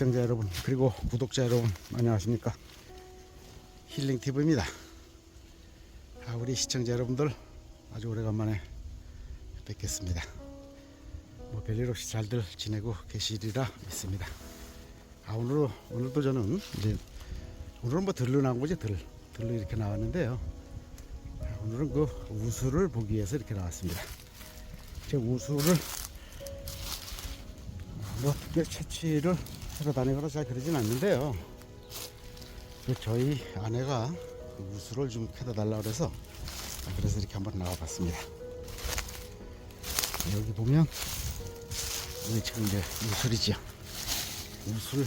시청자 여러분 그리고 구독자 여러분 안녕하십니까 힐링 TV입니다. 아, 우리 시청자 여러분들 아주 오래간만에 뵙겠습니다. 뭐 별일 없이 잘들 지내고 계시리라 믿습니다. 아 오늘 오늘도 저는 이제 오늘은 뭐 들러 나온 거지 들 들러 이렇게 나왔는데요. 아, 오늘은 그 우수를 보기 위해서 이렇게 나왔습니다. 제 우수를 뭐 특별 채취를 하러 다니거나 잘 그러진 않는데요. 그 저희 아내가 그 우수를 좀 캐다 달라 그래서 그래서 이렇게 한번 나와봤습니다. 여기 보면 여기 지금 이제 우술이죠. 우술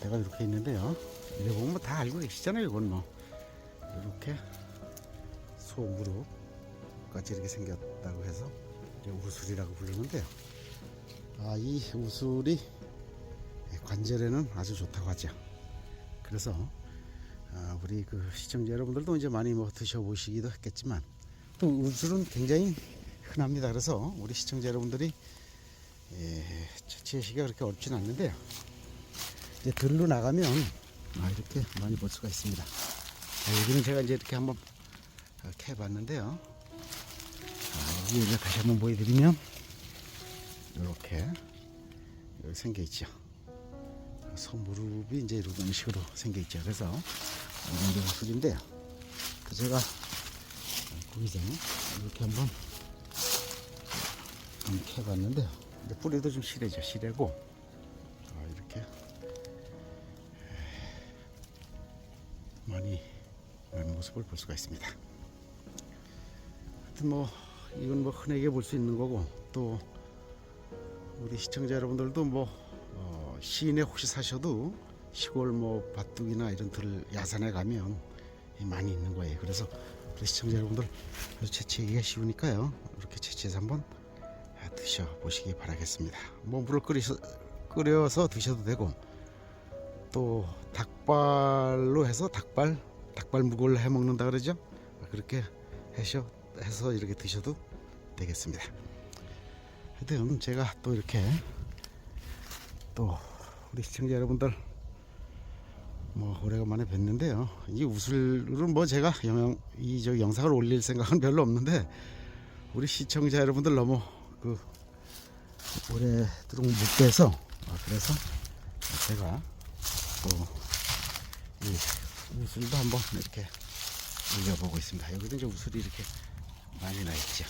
내가 이렇게 있는데요. 이래 보면 뭐다 알고 계시잖아요. 이건 뭐 이렇게 소무릎 같이 이렇게 생겼다고 해서 우술이라고 부르는데요. 아, 이 우술이 관절에는 아주 좋다고 하죠. 그래서 아, 우리 그 시청자 여러분들도 이제 많이 뭐 드셔보시기도 했겠지만 또 우술은 굉장히 흔합니다. 그래서 우리 시청자 여러분들이 예, 채취하기가 그렇게 어렵진 않는데요. 이제 들로 나가면 아, 이렇게 많이 볼 수가 있습니다. 아, 여기는 제가 이제 이렇게 한번 어, 캐봤는데요. 아, 여기 이제 다시 한번 보여드리면 이렇게 여기 생겨 있죠. 손무릎이 이제 이런 식으로 생겨 있죠. 그래서 이게 우술인데요. 그 제가 고기장 이렇게 한번 한번 캐봤는데요. 근데 뿌리도 좀 실해져, 실하고 아, 이렇게 많이 많은 모습을 볼 수가 있습니다. 하여튼 뭐 이건 뭐 흔하게 볼 수 있는 거고 또 우리 시청자 여러분들도 뭐 어, 시내 혹시 사셔도 시골 뭐 밭둑이나 이런 들 야산에 가면 많이 있는 거예요. 그래서 우리 시청자 여러분들 채취하기가 쉬우니까요. 이렇게 채취해서 한번 드셔 보시기 바라겠습니다. 뭐 물을 끓여서 끓여서 드셔도 되고 또 닭발로 해서 닭발 닭발 묵을 해 먹는다 그러죠. 그렇게 해서 해서 이렇게 드셔도 되겠습니다. 하여튼 제가 또 이렇게 또 우리 시청자 여러분들 뭐 오래간만에 뵀는데요. 이 우술은 뭐 제가 영상 이저 영상을 올릴 생각은 별로 없는데 우리 시청자 여러분들 너무 그 오래도록 못 뵈서 아, 그래서 제가 또이 우술도 한번 이렇게 올려보고 있습니다. 여기도 이제 우술이 이렇게 많이 나 있죠.